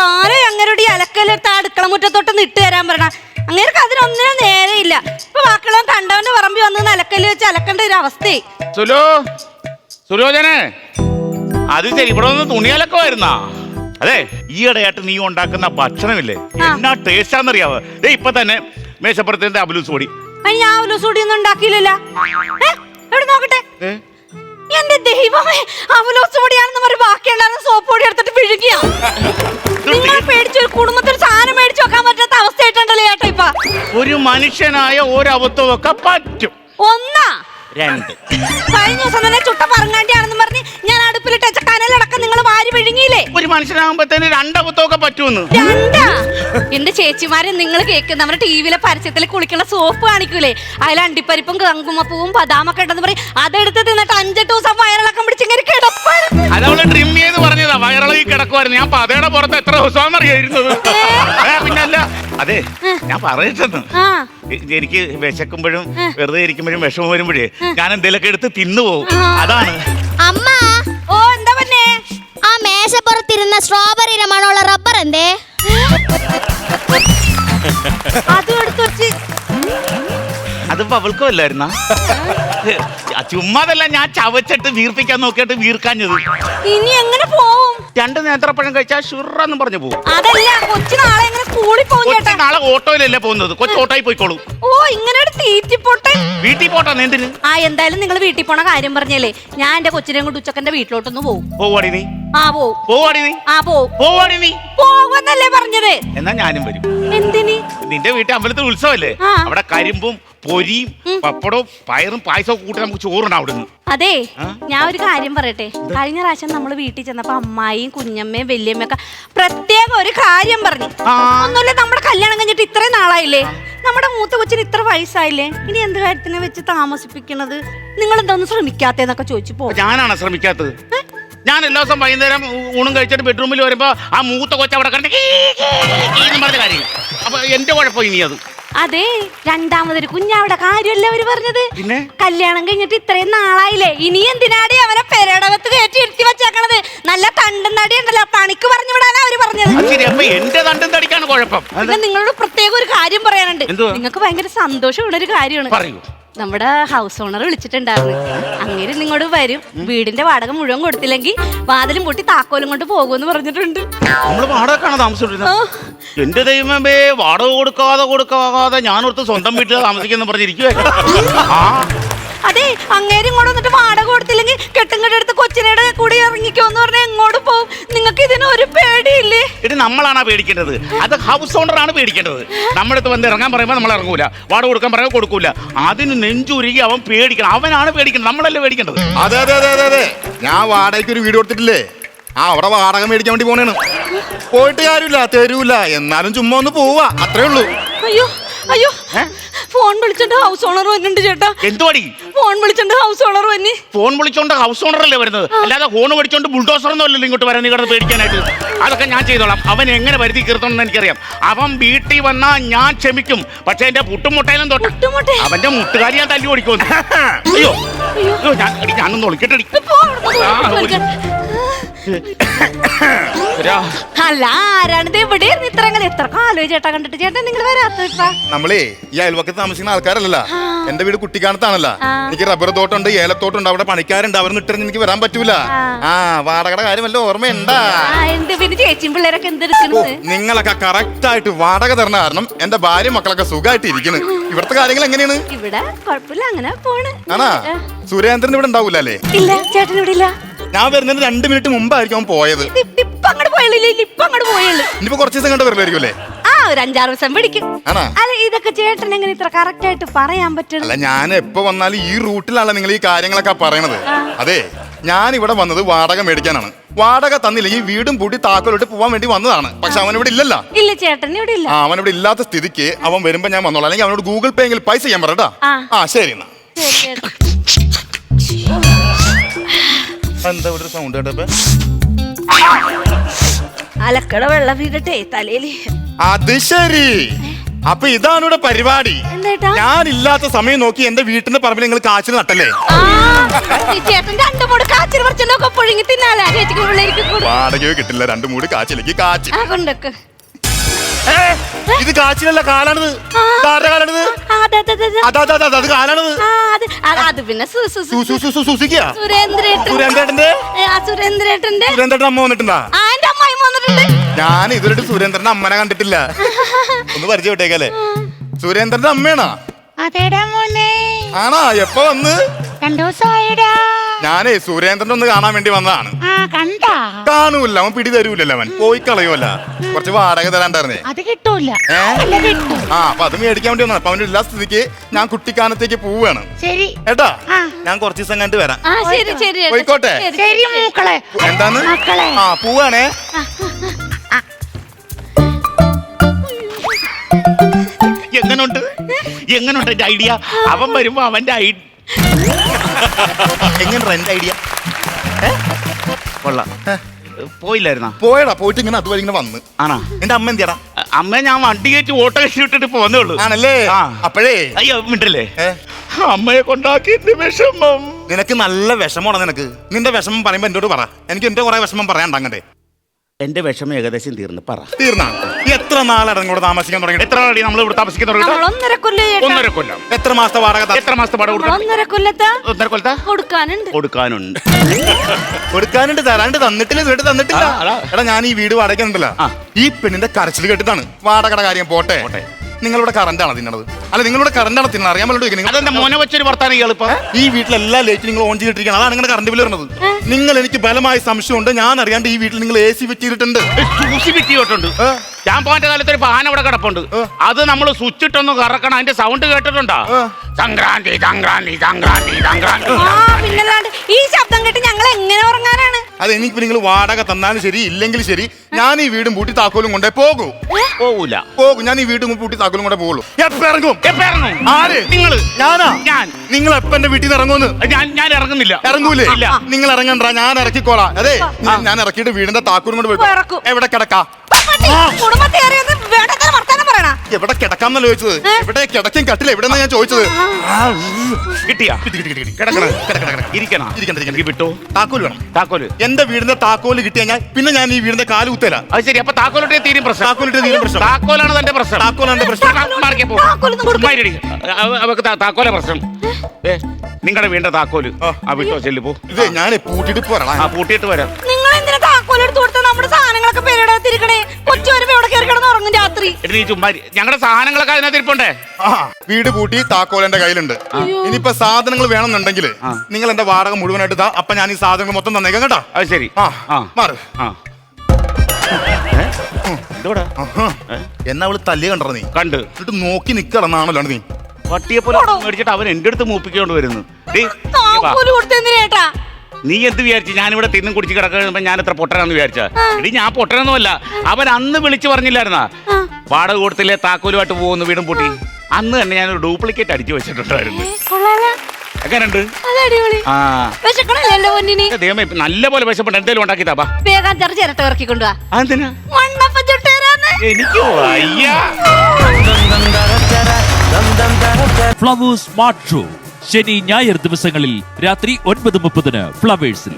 താനെ അങ്ങനോട് ഈ അലക്കലെടുത്ത് അടുക്കള മുറ്റത്തോട്ട് ഇട്ട് തരാൻ പറഞ്ഞ. അങ്ങേർക്ക് അതിനൊന്നിനും നേരെയില്ല. ഇപ്പൊ മക്കളും കണ്ടവന്റെ പറമ്പി വന്ന് അലക്കൽ വെച്ച് അലക്കേണ്ട ഒരു അവസ്ഥേ. സുലോ സുലോചനെ അത് ശരി ഇവിടെ ഒന്ന് തുണി അലക്കുമായിരുന്നാ? അതെ ഈയിടെയായിട്ട് നീ ഉണ്ടാക്കുന്ന ഭക്ഷണമില്ലേ. എന്നാ ടേസ്റ്റാന്നറിയാവോ? ദേ ഇപ്പൊ തന്നെ മേശപ്പുറത്തിന്റെ അബലൂസ് പൊടി. ഞാൻ ഞാൻ അവലോസൂടി ഒന്നും ഉണ്ടാക്കിയില്ലല്ലോ. നോക്കട്ടെ? എന്റെ ദൈവമേ അവലോസ് പൊടിയാണെന്ന് പറഞ്ഞ് ബാക്കിയുണ്ടായിരുന്ന സോപ്പ് പൊടി എടുത്തിട്ട് വിഴുകിയ നിങ്ങൾ പേടിച്ചു ഒരു കുടുംബത്തിൽ സാധനം മേടിച്ചു വെക്കാൻ പറ്റാത്ത അവസ്ഥയായിട്ടുണ്ടല്ലോ ചേട്ടാ ഇപ്പൊ. ഒരു മനുഷ്യനായ ഒരു അബദ്ധമൊക്കെ പറ്റും. ഒന്നാ. രണ്ട്. കഴിഞ്ഞ ദിവസം തന്നെ ചുട്ട പറങ്ങാണ്ടിയാണെന്ന് പറഞ്ഞ് ഞാൻ വിഴുങ്ങിയില്ലേ? ഒരു മനുഷ്യനാകുമ്പോഴത്തേന് രണ്ട് അബദ്ധമൊക്കെ പറ്റുമെന്ന് രണ്ടാ? എന്റെ ചേച്ചിമാരെ നിങ്ങൾ കേൾക്കുന്ന നമ്മുടെ ടിവിയിലെ പരസ്യത്തിൽ കുളിക്കുന്ന സോപ്പ് കാണിക്കൂലേ? അതിൽ അണ്ടിപ്പരിപ്പും കുങ്കുമപ്പൂവും ബദാമൊക്കെ ഉണ്ടെന്ന് പറയും. അതെടുത്ത് തിന്നിട്ട് അഞ്ചെട്ട് ദിവസം വയറിളക്കം പിടിച്ച് ഇങ്ങനെ കിടപ്പാണ്. അതവൾ ട്രിം ചെയ്ത് പറഞ്ഞതാ. വയറിളകി കിടക്കുമായിരുന്നു ഞാൻ പതയുടെ പുറത്ത് എത്ര ദിവസമാണെന്ന് അറിയായിരുന്നത് പിന്നല്ല. അതെ ഞാൻ പറയട്ടെന്ന് എനിക്ക് വിശക്കുമ്പോഴും വെറുതെ ഇരിക്കുമ്പോഴും വിഷമം വരുമ്പോഴേ ഞാൻ എന്തെങ്കിലുമൊക്കെ എടുത്ത് തിന്നു പോകും അതാണ്. അമ്മ മേശപ്പുറത്തിരുന്ന സ്ട്രോബെറിയുടെ മണമുള്ള റബ്ബർ എന്തേ? അതും എടുത്തു അതിപ്പോ അവൾക്കും അല്ലായിരുന്ന? ചുമ്മാതല്ല ഞാൻ ചവച്ചിട്ട് വീർപ്പിക്കാൻ നോക്കിയിട്ട് വീർക്കാഞ്ഞത്. ഇനി എങ്ങനെ പോവും? രണ്ട് നേന്ത്രപ്പഴം കഴിച്ചാൽ ഷുറന്ന് പറഞ്ഞു പോകും. അതല്ല കൊച്ചു നാളെ എങ്ങനെ സ്കൂളിൽ പോകും നാളെ ഓട്ടോയിലല്ലേ പോകുന്നത്? കൊച്ചു ഓട്ടോയിൽ പോയിക്കോളൂ. ഓ ഇങ്ങനെ ഒരു തീറ്റിപ്പോട്ടെ വീട്ടിൽ പോട്ടാ എന്തിന്? ആ എന്തായാലും നിങ്ങൾ വീട്ടിൽ പോണ കാര്യം പറഞ്ഞല്ലേ. ഞാൻ എന്റെ കൊച്ചിനെ കൊണ്ട് ഉച്ചക്കന്റെ വീട്ടിലോട്ടൊന്ന് പോകും പോവാടി നീ. ആ പോവും പോവാടി നീ. ആ പോവും പോവാടി നീ. പോകുന്നല്ലേ പറഞ്ഞത്? എന്നാ ഞാനും വരും. എന്തിന്? നിന്റെ വീട്ടിൽ അമ്പലത്തിൽ ഉത്സവല്ലേ? ആ. അവിടെ കരിമ്പും പൊരിയും പപ്പടവും പയറും പായസവും കൂട്ടി നമുക്ക് ചോറുണ്ടാവും അവിടുന്ന്. അതെ. ആ? ഞാൻ ഒരു കാര്യം പറയട്ടെ. കഴിഞ്ഞ പ്രാവശ്യം നമ്മൾ വീട്ടിൽ ചെന്നപ്പോ അമ്മായിയും കുഞ്ഞമ്മയും വല്യമ്മയൊക്കെ പ്രത്യേക ഒരു കാര്യം പറഞ്ഞു. ആ. ഒന്നുമില്ല നമ്മുടെ കല്യാണം കഴിഞ്ഞിട്ട് ഇത്രയും നാളായില്ലേ? നമ്മുടെ മൂത്ത കൊച്ചിന് ഇത്ര വയസ്സായില്ലേ? ഇനി എന്ത് കാര്യത്തിനെ വെച്ച് താമസിപ്പിക്കണത്? നിങ്ങൾ എന്താ ശ്രമിക്കാത്തേന്നൊക്കെ ചോദിച്ചു പോ. അപ്പൊ ഞാനാണ് ശ്രമിക്കാത്തത്? ഞാൻ എല്ലാ ദിവസം വൈകുന്നേരം ഊണും കഴിച്ചിട്ട് ബെഡ്റൂമിൽ വരുമ്പോ ആ മൂത്ത കൊച്ച അവിടെ കണ്ട് എന്ന് പറഞ്ഞ കാര്യം. അപ്പൊ എന്റെ കുഴപ്പം ഇനി അത്. അതെ രണ്ടാമതൊരു കുഞ്ഞാവിടെ കാര്യമല്ല അവർ പറഞ്ഞത്. പിന്നെ? കല്യാണം കഴിഞ്ഞിട്ട് ഇത്രയും നാളായില്ലേ? ഇനി എന്തിനാടി അവനെ പെരടകത്ത് കയറ്റി ഇരുത്തി വെച്ചേക്കണത്? നല്ല തണ്ടും നടി ഉണ്ടല്ലോ പണിക്ക് പറഞ്ഞു വിടാനാ അവർ പറഞ്ഞത് അത് ശരി അപ്പൊ എന്റെ തണ്ടും തടിക്കാണ് കുഴപ്പം. പിന്നെ നിങ്ങളോട് പ്രത്യേക ഒരു കാര്യം പറയാനുണ്ട്. എന്തുവാ? നിങ്ങൾക്ക് ഭയങ്കര സന്തോഷമുള്ള ഒരു കാര്യമാണ്. പറയൂ. നമ്മുടെ ഹൗസ് ഓണർ വിളിച്ചിട്ടുണ്ടായിരുന്നു. അങ്ങനെ നിങ്ങോട് വരും. വീടിന്റെ വാടക മുഴുവൻ കൊടുത്തില്ലെങ്കിൽ വാതിലും പൊട്ടി താക്കോലും കൊണ്ട് പോകുമെന്ന് പറഞ്ഞിട്ടുണ്ട്. നമ്മൾ വാടകക്കാണ് താമസിച്ചോണ്ടിരുന്നത് ഓ, എന്റെ ദൈവമേ വാടക കൊടുക്കാതെ കൊടുക്കാതെ ഞാനോർത്ത് സ്വന്തം വീട്ടിൽ താമസിക്കുന്ന പറഞ്ഞിരിക്കുവേ ആ. അതെ അങ്ങേരും ഇങ്ങോട്ട് വന്നിട്ട് വാടക കൊടുത്തില്ലെങ്കിൽ കെട്ടുങ്കടെ അടുത്ത് കൊച്ചിനയുടെ കൂടി ഇറങ്ങിക്കോന്ന് പറഞ്ഞാൽ എങ്ങോട്ട് പോകും നിങ്ങൾക്ക് ഇതിന് ഒരു പേടിയില്ലേ? ഇത് നമ്മളാണ് പേടിക്കേണ്ടത്. അത് ഹൗസ് ഓണർ ആണ് പേടിക്കേണ്ടത്. നമ്മുടെ അടുത്ത് വന്ന് ഇറങ്ങാൻ പറയുമ്പോൾ നമ്മൾ ഇറങ്ങൂല. വാടക കൊടുക്കാൻ പറയുമ്പോൾ കൊടുക്കൂല. അതിന് നെഞ്ചുരുകി അവൻ പേടിക്കണം. അവനാണ് പേടിക്കേണ്ടത്. നമ്മളല്ലേ പേടിക്കേണ്ടത്. അതെ അതെ അതെ അതെ അതെ. ഞാൻ വാടകയ്ക്ക് ഒരു വീട് കൊടുത്തിട്ടില്ലേ? ആ അവിടെ വാടക മേടിക്കാൻ വേണ്ടി പോണേണ്. പോയിട്ട് കാര്യമില്ല തരൂല. എന്നാലും ചുമ്മാ ഒന്ന് പോവാ. അത്രേ ഉള്ളൂ. അയ്യോ അയ്യോ? ഫോൺ വിളിച്ചിട്ട് ഹൗസ് ഓണർ വരുന്നുണ്ട് ചേട്ടാ. എന്തുവാടി? ഫോൺ വിളിച്ചിട്ട് ഹൗസ് ഓണർ വന്നി. ഫോൺ വിളിച്ചോണ്ട് ഹൗസ് ഓണറല്ലേ വരുന്നത്? അല്ലാതെ ഫോൺ വിളിച്ചോണ്ട് ബുൾഡോസർ ഒന്നുമല്ലല്ലോ ഇങ്ങോട്ട് വരാൻ കിടന്ന് പേടിക്കാനായിട്ട്. അതൊക്കെ ഞാൻ ചെയ്തോളാം. അവൻ എങ്ങനെ വരുത്തി കീർത്തണമെന്ന് എനിക്കറിയാം. അവൻ വീട്ടിൽ വന്നാ ഞാൻ ക്ഷമിക്കും. പക്ഷെ എന്റെ പുട്ടുമുട്ടയിലും തൊട്ട്. അവന്റെ മുട്ടുകാരി ഞാൻ തല്ലി ഓടിക്കുന്നു അയ്യോ. അയ്യോ. ഞാൻ ഞാനൊന്ന് ഒളിക്കട്ടെടി. അല്ല ആരാണിത് എവിടെ ഇത്ര എത്ര കാലോ ചേട്ടാ കണ്ടിട്ട് ചേട്ടൻ നിങ്ങൾ വരാത്ത നമ്മളേ ഈ അയൽവക്കത്ത് താമസിക്കുന്ന ആൾക്കാരല്ല എന്റെ വീട് കുട്ടിക്കാനത്താണല്ല. എനിക്ക് റബ്ബർ തോട്ടുണ്ട് ഏലത്തോട്ടുണ്ട് അവിടെ പണിക്കാരുണ്ട് അവർ നിട്ടിറങ്ങി എനിക്ക് വരാൻ പറ്റൂല. ആ. വാടകയുടെ കാര്യം വല്ല ഓർമ്മയുണ്ടാ? ചേച്ചിയും പിള്ളേരൊക്കെ നിങ്ങളൊക്കെ കറക്റ്റ് ആയിട്ട് വാടക തരണ കാരണം എന്റെ ഭാര്യ മക്കളൊക്കെ സുഖമായിട്ട് ഇരിക്കുന്നു ഇവിടുത്തെ കാര്യങ്ങൾ എങ്ങനെയാണ്? ഇവിടെ കുഴപ്പമില്ല അങ്ങനെ പോണ്. ആണാ? സുരേന്ദ്രൻ ഇവിടെ ഉണ്ടാവൂലേ അല്ലേ ഇല്ല ചേട്ടൻ ഇവിടെ ഇല്ല. ഞാൻ വരുന്നതിന് രണ്ട് മിനിറ്റ് മുമ്പായിരിക്കും അവൻ പോയത്. ഇപ്പൊ അങ്ങോട്ട് പോയുള്ളൂ ഇപ്പൊ അങ്ങോട്ട് പോയുള്ളൂ. ഇനിയിപ്പോ കുറച്ച് ദിവസം കണ്ട് വരില്ലായിരിക്കും അല്ലേ? ആ ഒരു അഞ്ചാറ് ദിവസം പിടിക്കും. ആണോ? അല്ല ഇതൊക്കെ ചേട്ടൻ എങ്ങനെ ഇത്ര കറക്റ്റ് ആയിട്ട് പറയാൻ അല്ല ഞാൻ എപ്പോ വന്നാലും ഈ റൂട്ടിലാണ് നിങ്ങൾ ഈ കാര്യങ്ങളൊക്കെ പറയണത്. അതെ ഞാൻ ഇവിടെ വന്നത് വാടക മേടിക്കാനാണ്. വാടക തന്നില്ലെങ്കിൽ വീടും പൂട്ടി താക്കോലിട്ട് പോവാൻ വേണ്ടി വന്നതാണ്. പക്ഷെ അവൻ ഇവിടെ ഇല്ലല്ലോ. ഇല്ല ചേട്ടൻ ഇവിടെ ഇല്ല. ആ അവൻ ഇവിടെ ഇല്ലാത്ത സ്ഥിതിക്ക് അവൻ വരുമ്പോ ഞാൻ വന്നോളാം. അല്ലെങ്കിൽ അവനോട് ഗൂഗിൾ പേ എങ്കിൽ പൈസ ചെയ്യാൻ പറയട്ടാ ആ. ആ ശരി എന്നാ. ശരി. എന്താ ഇവിടെ സൗണ്ട് കേട്ടപ്പോ? അലക്കട വെള്ളം വീടട്ടെ തലയിൽ. അത് ശരി. അപ്പൊ ഇതാണ് ഇവിടെ പരിപാടി. എന്തേട്ടാ ഞാൻ ഇല്ലാത്ത സമയം നോക്കി എന്റെ വീട്ടിന്റെ പറമ്പിൽ നിങ്ങൾ കാച്ചിൽ നട്ടല്ലേ? ആ ഈ ചേട്ടൻ രണ്ടു മൂട് കാച്ചിൽ പറിച്ചൊക്കെ പുഴുങ്ങി തിന്നാലാ. ചേച്ചിക്ക് പിള്ളേർക്ക് കൊടു വാടകയോ കിട്ടില്ല രണ്ടു മൂട് കാച്ചിലേക്ക് കാച്ചിൽ ആ കൊണ്ടൊക്കെ. ഏ, ഇത് കാച്ചിലല്ല കാലാണിത്. കാലാണിത്. അതെ, അതെ, കാലാണിത്. പിന്നെ സുരേന്ദ്രേട്ടന്റെ? സുരേന്ദ്രേട്ടന്റെ. അമ്മ വന്നിട്ടുണ്ടാ? ആ എന്റെ അമ്മായി വന്നിട്ടുണ്ട്. ഞാൻ ഇതുവരെ സുരേന്ദ്രന്റെ അമ്മനെ കണ്ടിട്ടില്ല. ഒന്ന് പരിചയപ്പെട്ടേക്കല്ലേ സുരേന്ദ്രന്റെ അമ്മയാണോ? അതേടാ മോനെ. ആണോ? എപ്പോ വന്ന്? രണ്ടു ദിവസമായിടാ. ഞാനേ സുരേന്ദ്രനെ ഒന്ന് കാണാൻ വേണ്ടി വന്നതാണ്. ആ കണ്ടാ? കാണൂല്ല അവൻ പിടി തരൂലല്ലോ അവൻ. പോയി കളയൂല കുറച്ച് വാടക തരാണ്ടായിരുന്നേ. അത് കിട്ടൂല. ഏ? അല്ല കിട്ടും. ആ അപ്പൊ അത് മേടിക്കാൻ വേണ്ടി വന്നതാണ്. അപ്പൊ അവന്റെ എല്ലാ സ്ഥിതിക്ക് ഞാൻ കുട്ടിക്കാനത്തേക്ക് പോവുകയാണ്. ശരി. ഏട്ടാ ആ. ഞാൻ കുറച്ച് ദിവസം കണ്ടു വരാം. ആ ശരി ശരി ഏട്ടാ, പോയിക്കോട്ടെ. ശരി, ശരി. ശരി. മൂക്കളെ. എന്താണ് മക്കളെ. ആ പോവാണേ എങ്ങനുണ്ട്? എങ്ങനുണ്ട് എന്റെ ഐഡിയ? അവൻ വരുമ്പോ അവന്റെ ഐ എങ്ങനെ റെന്റ് ഐഡിയ കൊള്ളാം. പോയില്ലായിരുന്നാ? പോയടാ പോയിട്ട് ഇങ്ങനെ അതുവരെ ഇങ്ങനെ വന്ന്. ആണോ? എന്റെ അമ്മ എന്തിയടാ അമ്മ ഞാൻ വണ്ടി കയറ്റി ഓട്ടോ കഴിച്ചു വിട്ടിട്ട് ഇപ്പൊ വന്നേ ഉള്ളൂ. ആണല്ലേ. അപ്പോഴേ. അയ്യോ മിണ്ടല്ലേ? അമ്മയെ കൊണ്ടാക്കി വിഷമം. നിനക്ക് നല്ല വിഷമമാണ് നിനക്ക്? നിന്റെ വിഷമം പറയുമ്പോ എന്നോട് പറ. എനിക്ക് എന്റെ കുറെ വിഷമം പറയാണ്ട് എന്റെ വിഷമം ഏകദേശം തീർന്നു. പറ. എത്ര നാളാണ് ഇങ്ങോട്ട് താമസിക്കാൻ തുടങ്ങി എത്ര നാളടി നമ്മൾ ഇവിടെ താമസിക്കാൻ നമ്മൾ ഒന്നര കൊല്ലം ചേട്ടാ. ഒന്നര കൊല്ലം. എത്ര മാസത്തെ വാടക ത- എത്ര മാസത്തെ വാടക നമ്മൾ കൊടുക്കണം? ഒന്നര കൊല്ലത്താ ഒന്നര കൊല്ലത്തെ? കൊടുക്കാനുണ്ട്. കൊടുക്കാനുണ്ട്. കൊടുക്കാനുണ്ട് തരാണ്ട് തന്നിട്ടില്ല ഇതുവരെ തന്നിട്ടില്ല. ആ, അതാ. എടാ ഞാൻ ഈ വീട് വാടക ഉണ്ടല്ലോ ആ. ഈ പെണ്ണിന്റെ കരച്ചിൽ കേട്ടിട്ടാണ് വാടകയുടെ കാര്യം പോട്ടെ. പോട്ടെ. നിങ്ങളുടെ കറണ്ടാണ് തിന്നണത്. അല്ല നിങ്ങളുടെ കറണ്ടാണ് തിന്നണത്. അറിയാൻ പറ്റും അതെന്താ മോനെ വെച്ചൊരു വർത്താനം ഇയാളിപ്പോ ഈ വീട്ടിലെല്ലാ ലൈറ്റ് നിങ്ങൾ ഓൺ ചെയ്തിട്ടിരിക്കണം അതാണ് നിങ്ങളുടെ കറണ്ട് ബില്ല് വരുന്നത്. നിങ്ങൾ എനിക്ക് ബലമായ സംശയമുണ്ട്. ഞാൻ അറിയാണ്ട് ഈ വീട്ടിൽ നിങ്ങൾ എ സി വെച്ചിട്ടുണ്ട് വെച്ചിട്ടുണ്ട് ഞാൻ പോന്റെ കാലത്ത് ഒരു പാന അവിടെ കിടപ്പുണ്ട്. അത് നമ്മൾ സ്വിച്ച് ഇട്ടൊന്ന് കറക്കണം. അതിന്റെ സൗണ്ട് കേട്ടിട്ടുണ്ടോ. സംക്രാന്തി സംക്രാന്തി സംക്രാന്തി സംക്രാന്തി. ഈ അത് എനിക്ക് നിങ്ങൾ വാടക തന്നാലും ശരി ഇല്ലെങ്കിൽ ശരി ഞാൻ ഈ വീടും പൂട്ടി താക്കോലും കൊണ്ടേ പോകൂ. പോകൂല പോകും. ഞാൻ ഈ വീടും പൂട്ടി താക്കോലും കൊണ്ടേ പോകുള്ളൂ എപ്പ ഇറങ്ങും? എപ്പോ ഇറങ്ങും? ആര്? നിങ്ങൾ. ഞാനാ? ഞാൻ. നിങ്ങൾ എപ്പ എന്റെ വീട്ടിൽ നിന്ന് ഇറങ്ങുമെന്ന്? ഞാൻ ഞാൻ ഇറങ്ങുന്നില്ല. ഇറങ്ങൂലേ? ഇല്ല. നിങ്ങൾ ഇറങ്ങണ്ട ഞാൻ ഇറക്കിക്കോളാം. അതെ ഞാൻ- ഞാൻ ഇറക്കിയിട്ട് വീടിന്റെ താക്കോലും കൊണ്ട്. പോയി എവിടെ കിടക്കാം? കുടുംബത്തെ എവിടെ കിടക്കാന്നല്ല ചോദിച്ചത്? എവിടെ കിടക്കും കട്ടിൽ എവിടെ ഞാൻ ചോദിച്ചത്? കിട്ടിയാ? കിട്ടി, കിട്ടി, കിട്ടി, കിട്ടി. കിടക്കണം കിടക്ക, കിടക്ക. ഇരിക്കണം. ഇരിക്കണ്ട, ഇരിക്കണ്ട. എനിക്ക് വിട്ടു? താക്കോൽ വേണം. താക്കോൽ. എന്റെ വീടിന്റെ താക്കോൽ കിട്ടിയ കഴിഞ്ഞാൽ പിന്നെ ഞാൻ ഈ വീടിന്റെ കാൽ കുത്തല. അത് ശരി അപ്പൊ താക്കോലിട്ട് തീരും പ്രശ്നം. താക്കോലിട്ട് തീരും പ്രശ്നം. താക്കോലാണ് തന്റെ പ്രശ്നം. താക്കോലാണ് പ്രശ്നം. അവക്ക് താക്കോലെ പ്രശ്നം. നിങ്ങളുടെ വീടിന്റെ താക്കോൽ. ആ. വിട്ടോ ചെല്ലു പോ. ഇത് ഞാൻ പൂട്ടിട്ട് പോരാ. ആ പൂട്ടിയിട്ട് വരാം. നിങ്ങൾ എന്തിനാ താക്കോലെടുത്ത് കൊടുത്ത നമ്മുടെ സാധനങ്ങളൊക്കെ പേരിടാത്തിരിക്കണേ എടി നീ ചുമ്മാ ഇരി. ഞങ്ങളുടെ സാധനങ്ങളൊക്കെ അതിനകത്ത് ഇരിപ്പുണ്ടേ? ആ വീട് പൂട്ടി താക്കോൽ എന്റെ കയ്യിലുണ്ട് ഇനിയിപ്പോ സാധനങ്ങൾ വേണമെന്നുണ്ടെങ്കിൽ. നിങ്ങൾ എന്റെ വാടക മുഴുവനായിട്ട് താ അപ്പൊ ഞാൻ ഈ സാധനങ്ങൾ മൊത്തം തന്നേക്കാം കേട്ടോ. അത് ശരി. ആ ആ. മാറ്. ആ. ഏ? എന്തോടാ? ആഹാ. എന്നാ അവൾ തല്ലി കണ്ടറ നീ? കണ്ട്. എന്നിട്ട് നോക്കി നിക്കടന്നാണല്ലോ നീ? പട്ടിയെ പോലെ മേടിച്ചിട്ട് അവൻ എന്റെ അടുത്ത് മൂപ്പിക്കൊണ്ട് വരുന്നു. ഡേയ്, ഇങ്ങ് വാ. താക്കോൽ കൊടുത്തെന്തിനേട്ടാ നീ എന്ത് വിചാരിച്ചു? ഞാനിവിടെ തിന്നും കുടിച്ച് കിടക്കുമ്പോ ഞാൻ എത്ര പൊട്ടനാന്ന് വിചാരിച്ച? എടി ഞാൻ പൊട്ടനൊന്നുമല്ല. അവൻ അന്ന് വിളിച്ചു പറഞ്ഞില്ലായിരുന്നാ? വാടക കൊടുത്തില്ലേ താക്കോലുമായിട്ട് പോകുന്നു വീടും പൂട്ടി. അന്ന് തന്നെ ഞാൻ ഒരു ഡ്യൂപ്ലിക്കേറ്റ് അടിച്ചു വെച്ചിട്ടുണ്ടായിരുന്നു. എങ്ങനെയുണ്ട് ദൈവമേ നല്ല പോലെ വിശപ്പുണ്ട്. എന്തേലും ഉണ്ടാക്കി താപ്പാ വേഗം ചിരട്ട ഇറക്കി കൊണ്ടുവാ. എനിക്ക് വയ്യ. Flowers smart show. ശനി ഞായർ ദിവസങ്ങളിൽ രാത്രി ഒൻപത് മുപ്പതിന് ഫ്ലവേഴ്സിൽ.